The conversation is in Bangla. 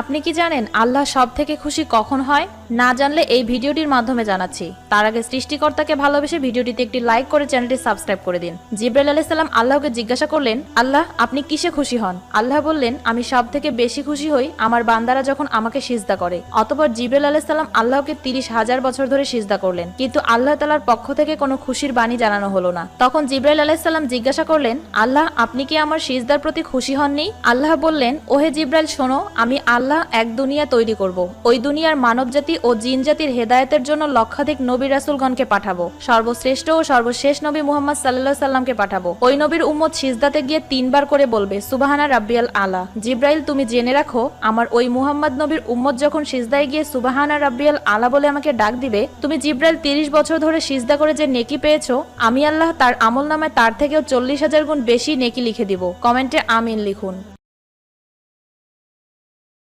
আপনি কি জানেন আল্লাহ সব থেকে খুশি কখন হয়? না জানলে এই ভিডিওটির মাধ্যমে জানাচ্ছি। তার আগে সৃষ্টিকর্তাকে ভালোবেসে ভিডিওটিতে একটি লাইক করে চ্যানেলটি সাবস্ক্রাইব করে দিন। জিব্রাইল আলাইসাল্লাম আল্লাহকে জিজ্ঞাসা করলেন, আল্লাহ, আপনি কিসে খুশি হন? আল্লাহ বললেন, আমি সব থেকে বেশি খুশি হই আমার বান্দারা যখন আমাকে সিজদা করে। অতপর জিব্রাইল আলাইসাল্লাম আল্লাহকে তিরিশ হাজার বছর ধরে সিজদা করলেন। কিন্তু আল্লাহ তালার পক্ষ থেকে কোনো খুশির বাণী জানানো হলো না। তখন জিব্রাইল আলাইসাল্লাম জিজ্ঞাসা করলেন, আল্লাহ, আপনি কি আমার সিজদার প্রতি খুশি হননি? আল্লাহ বললেন, ওহে জিব্রাইল, শোনো, আমি আল্লাহ এক দুনিয়া তৈরি করব। ওই দুনিয়ার মানবজাতি ও জিন জাতির হেদায়েতের জন্য লক্ষাধিক নবী রাসুলগণকে পাঠাবো। সর্বশ্রেষ্ঠ ও সর্বশেষ নবী মুহাম্মদ সাল্লাহ সাল্লামকে পাঠাবো। ওই নবীর উম্মত সিজদাতে গিয়ে তিনবার করে বলবে সুবাহানা রাব্বিয়াল আলা। জিব্রাইল, তুমি জেনে রাখো, আমার ওই মুহাম্মদ নবীর উম্মত যখন সিজদায় গিয়ে সুবাহানা রাব্বিয়াল আলা বলে আমাকে ডাক দিবে, তুমি জিব্রাইল তিরিশ বছর ধরে সিজদা করে যে নেকি পেয়েছ, আমি আল্লাহ তার আমল নামায় তার থেকেও চল্লিশ হাজার গুণ বেশি নেকি লিখে দিব। কমেন্টে আমিন লিখুন।